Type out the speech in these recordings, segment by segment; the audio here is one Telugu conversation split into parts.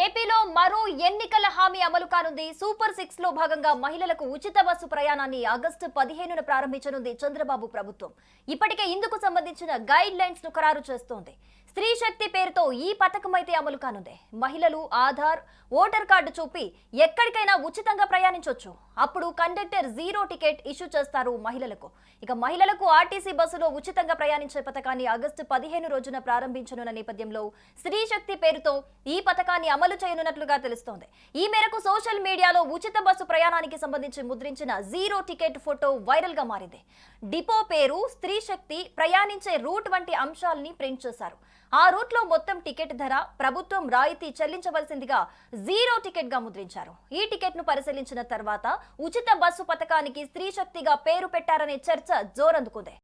ఏపీలో మరో ఎన్నికల హామీ అమలు కానుంది. సూపర్ సిక్స్లో భాగంగా మహిళలకు ఉచిత బస్సు ప్రయాణాన్ని ఆగస్టు పదిహేనున ప్రారంభించనుంది చంద్రబాబు ప్రభుత్వం. ఇప్పటికే ఇందుకు సంబంధించిన గైడ్ లైన్స్ను ఖరారు చేస్తోంది. స్త్రీ శక్తి పేరుతో ఈ పథకం అయితే అమలు కానుంది. మహిళలు ఆధార్ ఓటర్ కార్డు చూపి ఎక్కడికైనా ఉచితంగా ప్రయాణించవచ్చు అప్పుడు కండక్టర్ జీరో టికెట్ ఇష్యూ చేస్తారు మహిళలకు. ఇక మహిళలకు ఆర్టీసీ బస్సులో ఉచితంగా ప్రయాణించే పథకాన్ని ఆగస్టు పదిహేను రోజున ప్రారంభించనున్న నేపథ్యంలో స్త్రీ శక్తి పేరుతో ఈ పథకాన్ని అమలు చేయనున్నట్లుగా తెలుస్తోంది. ఈ మేరకు సోషల్ మీడియాలో ఉచిత బస్సు ప్రయాణానికి సంబంధించి ముద్రించిన జీరో టికెట్ ఫోటో వైరల్గా మారింది. డిపో పేరు స్త్రీ శక్తి ప్రయాణించే రూట్ వంటి అంశాలని ప్రింట్ చేశారు. ఆ రూట్లో మొత్తం టికెట్ ధర ప్రభుత్వం రాయితీ చెల్లించవలసిందిగా జీరో టికెట్గా ముద్రించారు. ఈ టికెట్ను పరిశీలించిన తర్వాత ఉచిత బస్సు పథకానికి స్త్రీ శక్తిగా పేరు పెట్టారనే చర్చ జోరందుకుంది.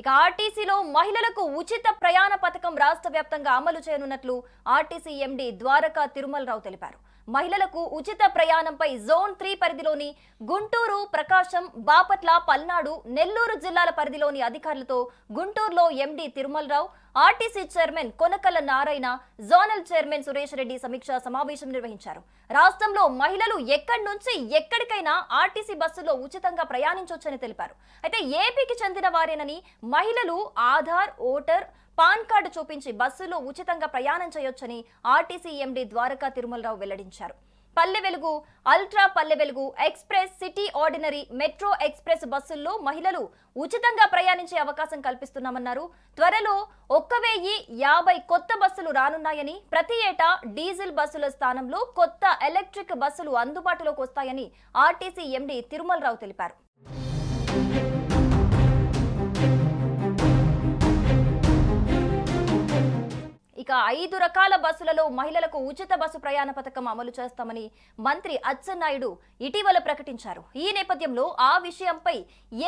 ఇక ఆర్టీసీలో మహిళలకు ఉచిత ప్రయాణ పథకం రాష్ట్ర వ్యాప్తంగా అమలు చేయనున్నట్లు ఆర్టీసీ ఎండీ ద్వారకా తిరుమలరావు తెలిపారు. మహిళలకు ఉచిత ప్రయాణంపై జోన్ త్రీ పరిధిలోని గుంటూరు ప్రకాశం బాపట్ల పల్నాడు నెల్లూరు జిల్లాల పరిధిలోని అధికారులతో గుంటూరులో MD Tirumalarao RTC chairman Konakalla Narayana zonal chairman Suresh Reddy సమీక్షా సమావేశం నిర్వహించారు. రాష్ట్రంలో మహిళలు ఎక్కడి నుంచి ఎక్కడికైనా ఆర్టీసీ బస్సులో ఉచితంగా ప్రయాణించవచ్చని తెలిపారు. అయితే ఏపీకి చెందిన వారేనని మహిళలు ఆధార్ ఓటర్ పాన్ కార్డు చూపించి బస్సులో ఉచితంగా ప్రయాణం చేయొచ్చని ఆర్టీసీ ఎండీ ద్వారకా తిరుమలరావు వెల్లడించారు. పల్లె Velugu ultra Palle Velugu express city ordinary metro express బస్సుల్లో మహిళలు ఉచితంగా ప్రయాణించే అవకాశం కల్పిస్తున్నామన్నారు. త్వరలో ఒక్క వెయ్యి యాభై కొత్త బస్సులు రానున్నాయని ప్రతి ఏటా డీజిల్ బస్సుల స్థానంలో కొత్త ఎలక్ట్రిక్ బస్సులు అందుబాటులోకి వస్తాయని ఆర్టీసీ ఎండీ తిరుమలరావు తెలిపారు. ఐదు రకాల బస్సులలో మహిళలకు ఉచిత బస్సు ప్రయాణ పథకం అమలు చేస్తామని మంత్రి అచ్చెన్నాయుడు ఇటీవల ప్రకటించారు. ఈ నేపథ్యంలో ఆ విషయంపై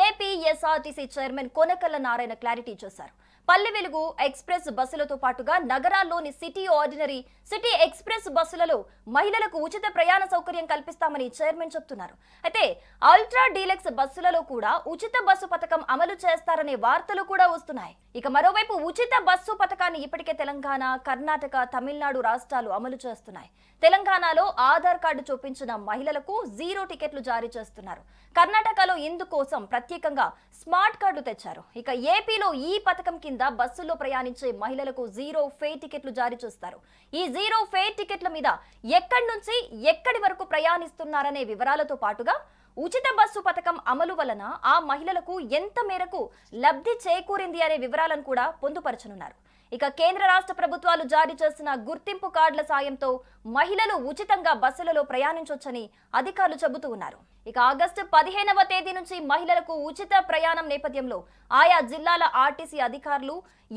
APSRTC chairman Konakalla Narayana clarity చేశారు. పల్లె వెలుగు ఎక్స్ప్రెస్ బస్సులతో పాటుగా నగరాల్లోని సిటీ ఆర్డినరీ సిటీ ఎక్స్ప్రెస్ బస్సులలో మహిళలకు ఉచిత ప్రయాణ సౌకర్యం కల్పిస్తామని చైర్మన్ చెప్తున్నారు. అయితే అల్ట్రా డీలక్స్ బస్సులలో కూడా ఉచిత బస్సు పథకం అమలు చేస్తారనే వార్తలు కూడా వస్తున్నాయి. ఇక మరోవైపు ఉచిత బస్సు పథకాన్ని ఇప్పటికే తెలంగాణ కర్ణాటక తమిళనాడు రాష్ట్రాలు అమలు చేస్తున్నాయి. తెలంగాణలో ఆధార్ కార్డు చూపించిన మహిళలకు జీరో టికెట్లు జారీ చేస్తున్నారు. కర్ణాటకలో ఇందుకోసం ప్రత్యేకంగా స్మార్ట్ కార్డు తెచ్చారు. ఇక ఏపీలో ఈ పథకం కింద బస్సుల్లో ప్రయాణించే మహిళలకు జీరో ఫే టికెట్లు జారీ చేస్తారు. ఈ జీరో ఫే టికెట్ల మీద ఎక్కడి నుంచి ఎక్కడి వరకు ప్రయాణిస్తున్నారనే వివరాలతో పాటుగా ఉచిత బస్సు పథకం అమలు వలన ఆ మహిళలకు ఎంత మేరకు లబ్ధి చేకూరింది అనే వివరాలను కూడా పొందుపరచనున్నారు. ఇక కేంద్ర రాష్ట్ర ప్రభుత్వాలు జారీ చేసిన గుర్తింపు కార్డుల సాయంతో మహిళలు ఉచితంగా బస్సులలో ప్రయాణించవచ్చని అధికారులు చెబుతూ ఉన్నారు. ఇక ఆగస్టు పదిహేనవ తేదీ నుంచి మహిళలకు ఉచిత ప్రయాణం నేపథ్యంలో ఆయా జిల్లాల ఆర్టీసీ అధికారులు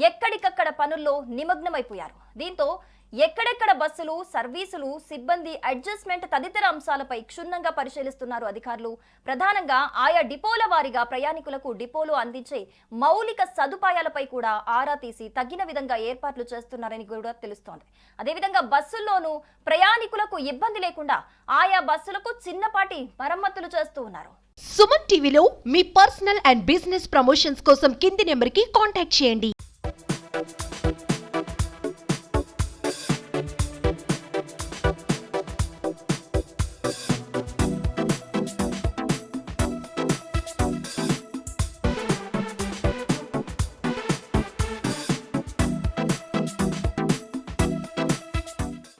ఎక్కడికక్కడ పనుల్లో నిమగ్నమైపోయారు. దీంతో ఎక్కడెక్కడ బస్సులు సర్వీసులు సిబ్బంది అడ్జస్ట్మెంట్ తదితర అంశాలపై క్షుణ్ణంగా పరిశీలిస్తున్నారు అధికారులు. ప్రధానంగా ఆయా డిపోల వారీగా ప్రయాణికులకు డిపోలు అందించే మౌలిక సదుపాయాలపై కూడా ఆరా తీసి తగిన విధంగా ఏర్పాట్లు చేస్తున్నారని కూడా తెలుస్తోంది. అదేవిధంగా బస్సుల్లోనూ ప్రయాణికులకు ఇబ్బంది లేకుండా ఆయా బస్సులకు చిన్నపాటి మరమ్మతులు చేస్తూ ఉన్నారు. సుమన్ టీవీలో మీ పర్సనల్ అండ్ బిజినెస్ ప్రమోషన్స్ కోసం కింది నెంబర్కి కాంటాక్ట్ చేయండి.